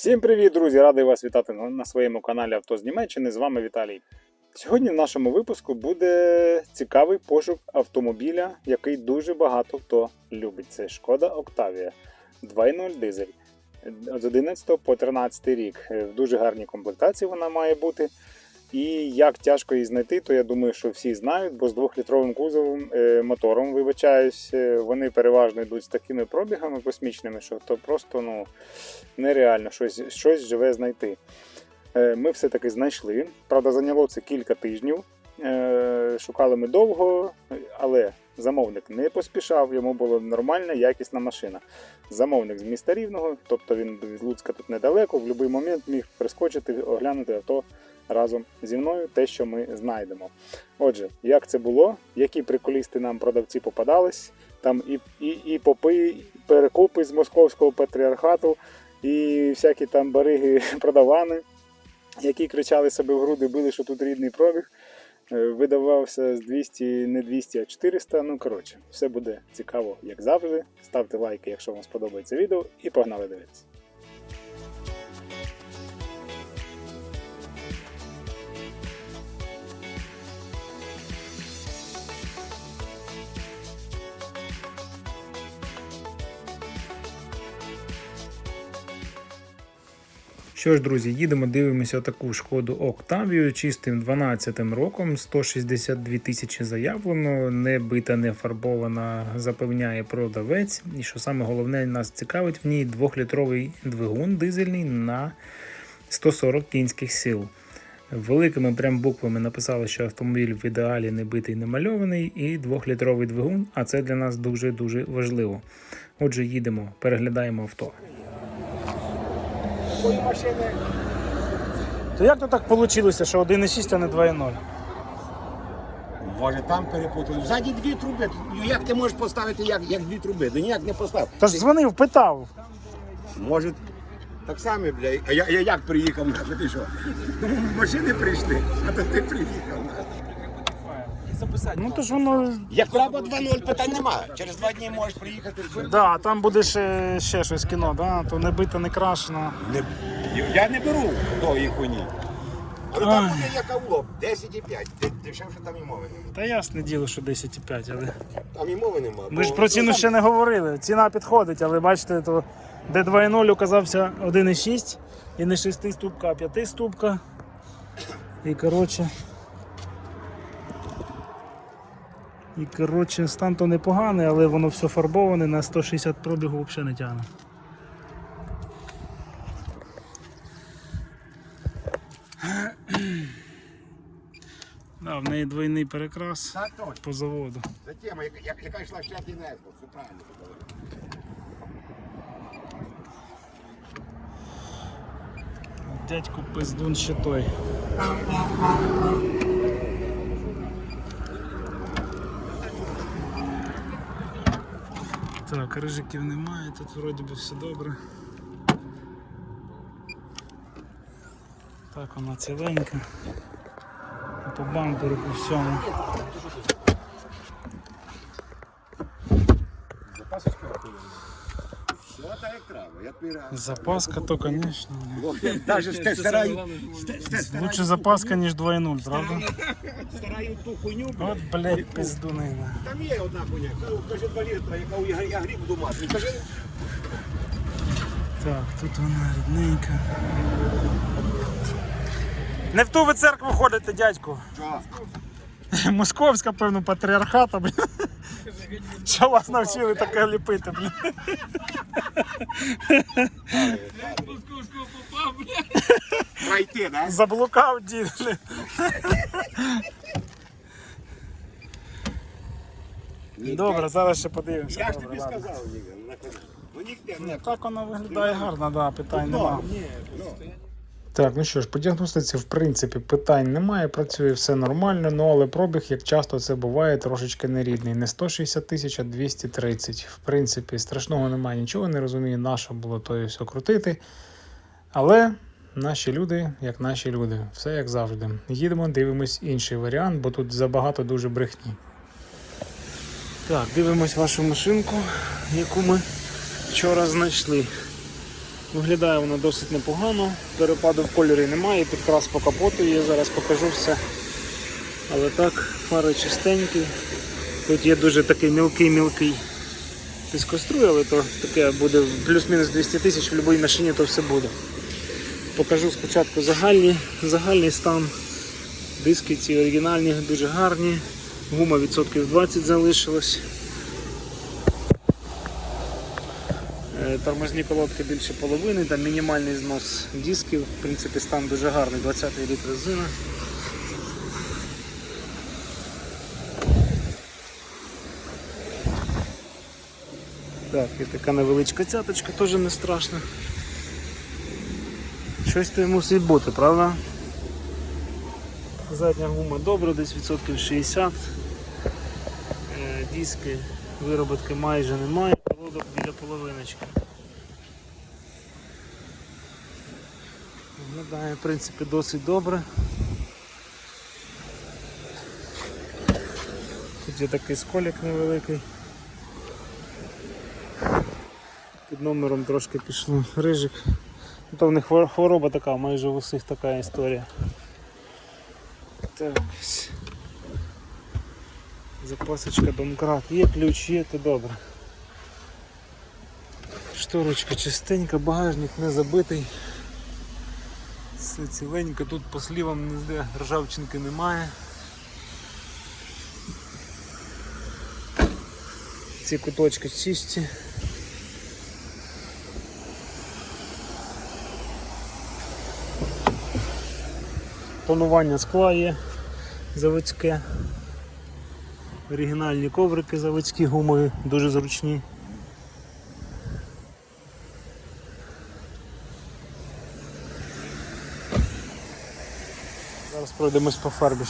Всім привіт, друзі! Радий вас вітати на своєму каналі Авто з Німеччини. З вами Віталій. Сьогодні в нашому випуску буде цікавий пошук автомобіля, який дуже багато хто любить. Це Шкода Октавія 2.0 дизель з 11 по 13 рік. Е, В дуже гарній комплектації вона має бути. І як тяжко її знайти, то я думаю, що всі знають, бо з двохлітровим кузовом е, мотором, вибачаюсь, е, вони переважно йдуть з такими пробігами космічними, що то просто ну, нереально щось, щось живе знайти. Е, Ми все-таки знайшли. Правда, зайняло це кілька тижнів. Шукали ми довго, але замовник не поспішав, йому була нормальна, якісна машина. Замовник з міста Рівного, тобто він з Луцька тут недалеко, в будь-який момент міг прискочити, оглянути авто разом зі мною, те, що ми знайдемо. Отже, як це було, які приколісти нам продавці попадались, там і, і, і попи, перекупи з московського патріархату, і всякі там бариги продавани, які кричали себе в груди, били, що тут рідний пробіг. Е, Видавався з 200, не 200, а 400. Ну, коротше, все буде цікаво, як завжди. Ставте лайки, якщо вам сподобається відео, і погнали дивитися. Що ж, друзі, їдемо, дивимося таку шкоду Октавію чистим 12 роком, 162 тисячі заявлено, не бита, не фарбована, запевняє продавець. І що саме головне, нас цікавить, в ній двохлітровий двигун дизельний на 140 кінських сил. Великими прям буквами написали, що автомобіль в ідеалі не битий, не мальований, і двохлітровий двигун, а це для нас дуже-дуже важливо. Отже, їдемо, переглядаємо авто. Твої машини. То як то так вийшло, що 1,6, а не 2,0? Може там перепутали. Ззаді дві труби. Ну як ти можеш поставити як, як дві труби? Ну ніяк не постав. Та ж дзвонив, питав. Може так само, бля. А я, я як приїхав, нахуй, ти що? Машини прийшли, а то ти приїхав. нахуй. Ну то ж воно. Як треба 2-0, питань нема. Через два дні можеш приїхати. Да, там буде ще, ще щось кіно, да? то не бита, не крашена. Не, я не беру тої хуйні. Але там буде як ауло, 10,5. Де- Дешевше там і мови нема. Та ясне діло, що 10,5, але. Там і мови нема. Ми ж про ціну ну, ще не говорили. Ціна підходить, але бачите, то де 2,0 оказався 1,6 і не 6 ступка, а 5 ступка. І коротше. І коротше, стан то непоганий, але воно все фарбоване, на 160 пробігу взагалі не тягне. Да, в неї двойний перекрас Так точно. по заводу. Це тема, яка, яка- яка йшла шлях і небо. Все правильно. говориш. Дядьку пиздун ще той. Так, рижиків немає, тут вроді би все добре. Так, вона ціленька. По бамперу, по всьому. Запасочка рахуємо. Все так як треба, я тобі радий. Запаска то, стараю, Лучше запаска, ніж 2.0, правда? стараю ту хуйню. От, блядь, пиздунина. Там є одна хуйня, каже, 2 літра, яка я, я гріб думати. Каже, Так, тут вона рідненька. Не в ту ви церкву ходите, дядьку. Московська, певно, патріархата, блін. Що вас навчили таке ліпити, блін. Пройти, да? Заблукав дід. блін. Добре, зараз ще подивимося. Я ж тобі ладно. сказав, Ніга, на коня. Ну ніде Ні, так воно виглядає гарно, да, питань немає. Ні, ну. Так, ну що ж, по діагностиці, в принципі, питань немає, працює все нормально, ну але пробіг, як часто це буває, трошечки нерідний. Не 160 тисяч, а 230. В принципі, страшного немає нічого, не розумію, на було то і все крутити. Але наші люди, як наші люди, все як завжди. Їдемо, дивимось інший варіант, бо тут забагато дуже брехні. Так, дивимось вашу машинку, яку ми вчора знайшли. Виглядає вона досить непогано, перепаду в кольорі немає, підкрас по капоту є, зараз покажу все. Але так, фари чистенькі. Тут є дуже такий мілкий-мілкий піскоструй, але то таке буде плюс-мінус 200 тисяч в будь-якій машині, то все буде. Покажу спочатку загальний, загальний стан. Диски ці оригінальні, дуже гарні. Гума відсотків 20 залишилось. Тормозні колодки більше половини, там мінімальний знос дисків. В принципі, стан дуже гарний, 20 рік резина. Так, і така невеличка цяточка, теж не страшна. Щось то мусить бути, правда? Задня гума добра, десь відсотків 60. Е, Диски вироботки майже немає, колодок біля половиночки. Виглядає, в принципі, досить добре. Тут є такий сколік невеликий. Під номером трошки пішло рижик. Напевне, хвор- хвороба така, майже у всіх така історія. Так. Запасочка домкрат. Є ключ, є, то добре. Шторочка чистенька, багажник не забитий. Все ціленько, тут по слівам ніде ржавчинки немає. Ці куточки чисті. Тонування скла є заводське. Оригінальні коврики заводські гумові, дуже зручні. Зараз пройдемось по фарбі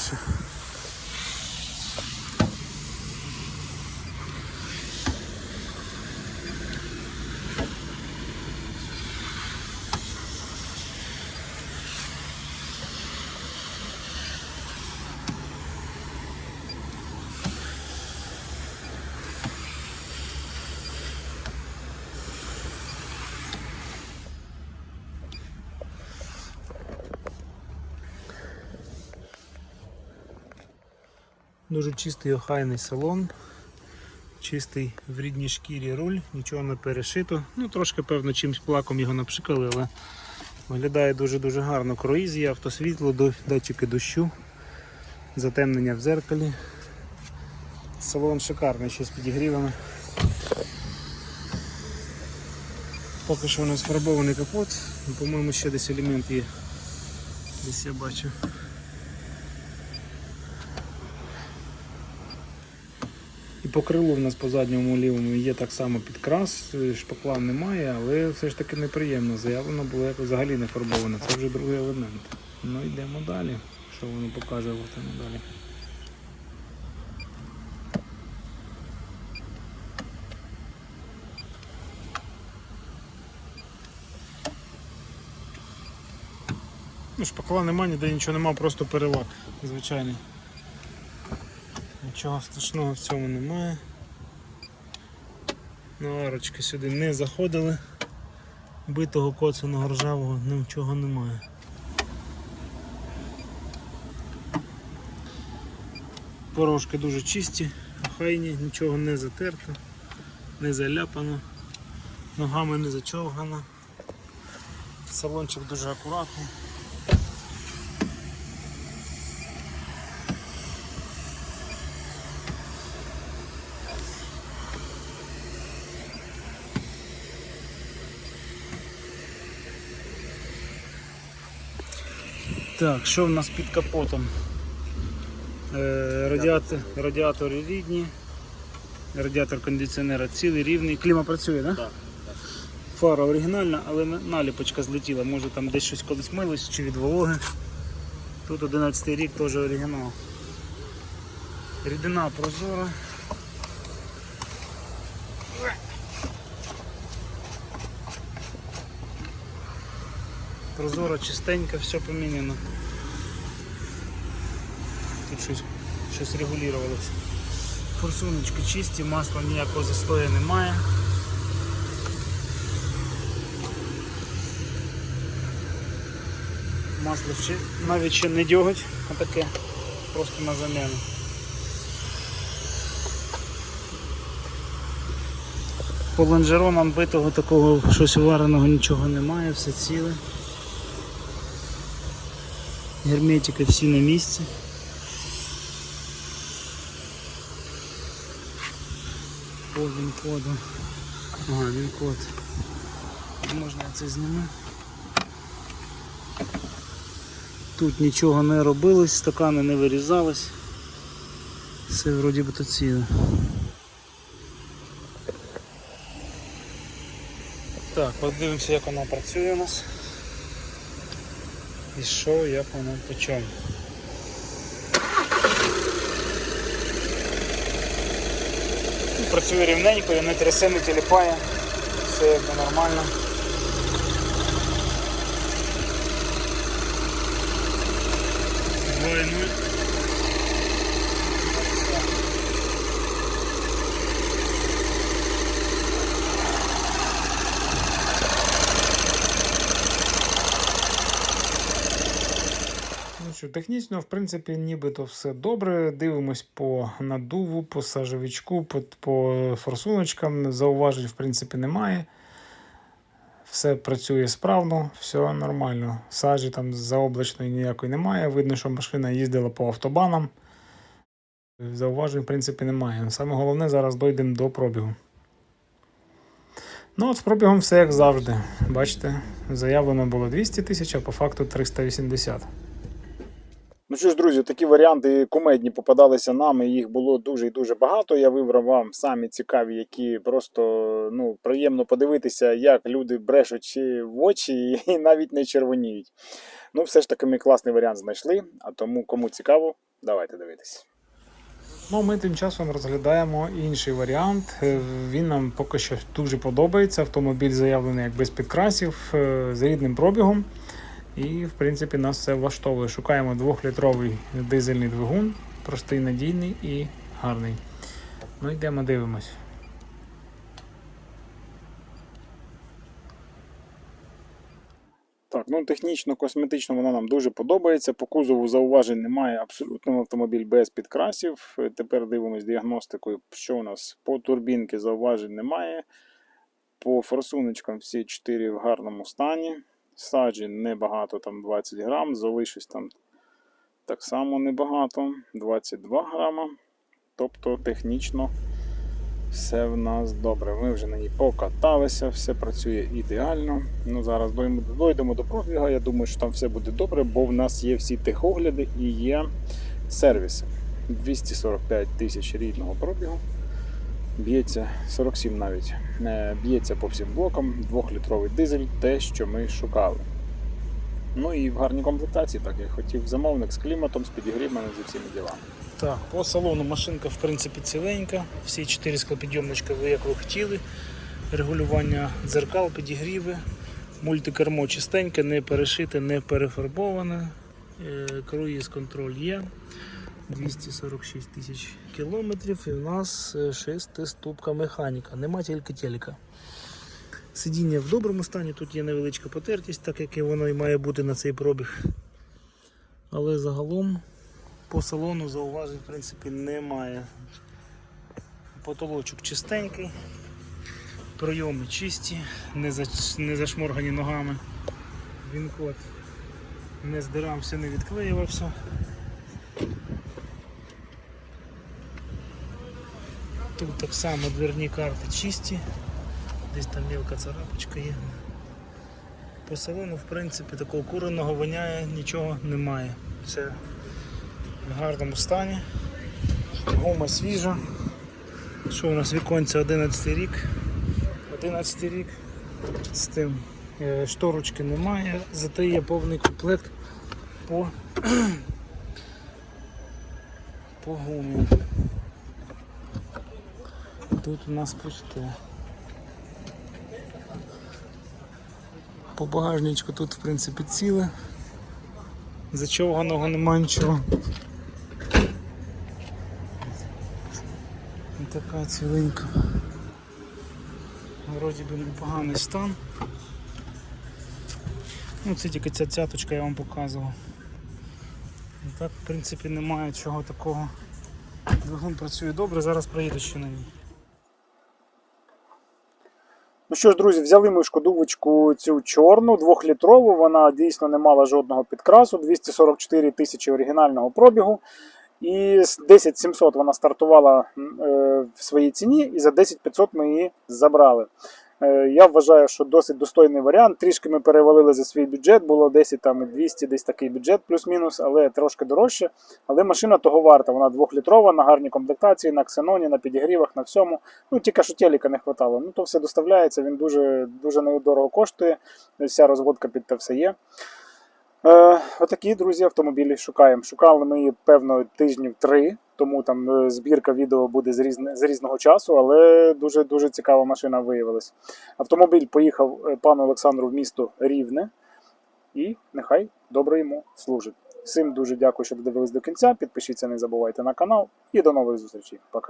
Дуже чистий охайний салон. Чистий в рідній шкірі руль, нічого не перешито. Ну, трошки, певно, чимсь плаком його напшикали, але виглядає дуже-дуже гарно. Круїз є, автосвітло, датчики дощу, затемнення в зеркалі. Салон шикарний, ще з підігрівами. Поки що у нас фарбований капот, по-моєму, ще десь елемент є. Десь я бачу. По крилу в нас по задньому лівому є так само підкрас, е, шпакла немає, але все ж таки неприємно. Заявлено було як взагалі не фарбовано. Це вже другий елемент. Ну йдемо далі. Що воно покаже в автомобілі. Ну, шпакла немає, ніде нічого немає, просто перелак звичайний. Нічого страшного в цьому немає. Наварочки сюди не заходили. Битого коцаного ржавого нічого немає. Порожки дуже чисті, охайні, нічого не затерто, не заляпано, ногами не зачовгано. Салончик дуже акуратний. Так, що в нас під капотом? Е, радіатор, радіатори рідні, радіатор кондиціонера цілий, рівний. Кліма працює, так? Так, Фара оригінальна, але наліпочка злетіла. Може там десь щось колись милось чи від вологи. Тут 11 рік теж оригінал. Рідина прозора. Прозора, чистенька, все поміняно. Тут щось, щось регулювалося. Форсуночки чисті, масла ніякого застоя немає. Масло ще навіть ще не дьоготь, а таке просто на заміну. По лонжеронам битого такого щось вареного нічого немає, все ціле. Герметики всі на місці. По він-коду. Ага, він-код. Можна я це зніму. Тут нічого не робилось, стакани не вирізались. Все вроді би то ціле. Так, подивимося як вона працює у нас. І що, я по нам почав. Працює рівненько, не трясе, не тіліпає. Все якби нормально. Двоє Ну технічно, в принципі, нібито все добре. Дивимось по надуву, по сажовичку, по, по форсуночкам. Зауважень, в принципі, немає. Все працює справно, все нормально. Сажі там заоблачної ніякої немає. Видно, що машина їздила по автобанам. Зауважень, в принципі, немає. Саме головне, зараз дійдемо до пробігу. Ну, от з пробігом все як завжди. Бачите, заявлено було 200 тисяч, а по факту 380. Ну що ж, друзі, такі варіанти кумедні попадалися нам, і їх було дуже і дуже багато. Я вибрав вам самі цікаві, які просто ну, приємно подивитися, як люди брешуть в очі і навіть не червоніють. Ну, все ж таки, ми класний варіант знайшли, а тому кому цікаво, давайте дивитись. Ну, ми тим часом розглядаємо інший варіант. Е, Він нам поки що дуже подобається. Автомобіль заявлений як без підкрасів, е, з рідним пробігом. І, в принципі, нас все влаштовує. Шукаємо двохлітровий дизельний двигун, простий, надійний і гарний. Ну, йдемо дивимось. Так, ну технічно, косметично вона нам дуже подобається. По кузову зауважень немає. Абсолютно автомобіль без підкрасів. Тепер дивимось діагностикою, що у нас по турбінки зауважень немає. По форсуночкам всі 4 в гарному стані. Саджі небагато, там 20 грам, залишись там так само небагато, 22 грама. Тобто технічно все в нас добре. Ми вже на ній покаталися, все працює ідеально. Ну, Зараз дойдемо, до пробіга. Я думаю, що там все буде добре, бо в нас є всі техогляди і є сервіси. 245 тисяч рідного пробігу. Б'ється 47 навіть. Е, Б'ється по всім блокам, 2-літровий дизель, те, що ми шукали. Ну і в гарній комплектації, так як хотів замовник з кліматом, з підігрівами, зі всіма ділами. Так, по салону машинка в принципі ціленька. Всі чотири склопідйомничка ви як ви хотіли. Регулювання дзеркал, підігріви, мультикермо чистеньке, не перешите, не перефарбоване. Е, Круїз контроль є. 246 тисяч кілометрів і в нас 6 ступка механіка, нема тільки телека. Сидіння в доброму стані, тут є невеличка потертість, так як і воно і має бути на цей пробіг. Але загалом по салону зауважень в принципі немає. Потолочок чистенький, пройоми чисті, не, за, не зашморгані ногами. Він код не здирався, не відклеювався. Тут так само дверні карти чисті, десь там мілка царапочка є. По салону, в принципі, такого куреного воняє, нічого немає. Все в гарному стані. Гума свіжа. Що у нас віконце 11 рік. 11 рік з тим е, шторочки немає, зате є повний комплект по, по гумі. Тут у нас пусте. По багажничку тут в принципі ціле. Зачовганого немає нічого. Така ціленька. Вроді би непоганий стан. Ну, це тільки ця цяточка я вам показував. Так, в принципі, немає чого такого. Двигун працює добре, зараз проїду ще на ній. Ну що ж, друзі, взяли ми шкодувочку цю чорну, двохлітрову. Вона дійсно не мала жодного підкрасу, 244 тисячі оригінального пробігу. І з 10700 вона стартувала е, в своїй ціні, і за 10500 ми її забрали. Е, Я вважаю, що досить достойний варіант. Трішки ми перевалили за свій бюджет, було 10 там 200, десь такий бюджет, плюс-мінус, але трошки дорожче. Але машина того варта. Вона двохлітрова, на гарній комплектації, на ксеноні, на підігрівах, на всьому. Ну тільки що телека не вистачало. Ну то все доставляється, він дуже, дуже недорого коштує. Вся розводка під те все є. Е, отакі, друзі, автомобілі шукаємо. Шукали ми певно, тижнів три, тому там е, збірка відео буде з, різне, з різного часу, але дуже дуже цікава машина виявилась. Автомобіль поїхав е, пану Олександру в місто Рівне, і нехай добре йому служить. Всім дуже дякую, що додивились до кінця. Підпишіться, не забувайте на канал і до нових зустрічей. Пока.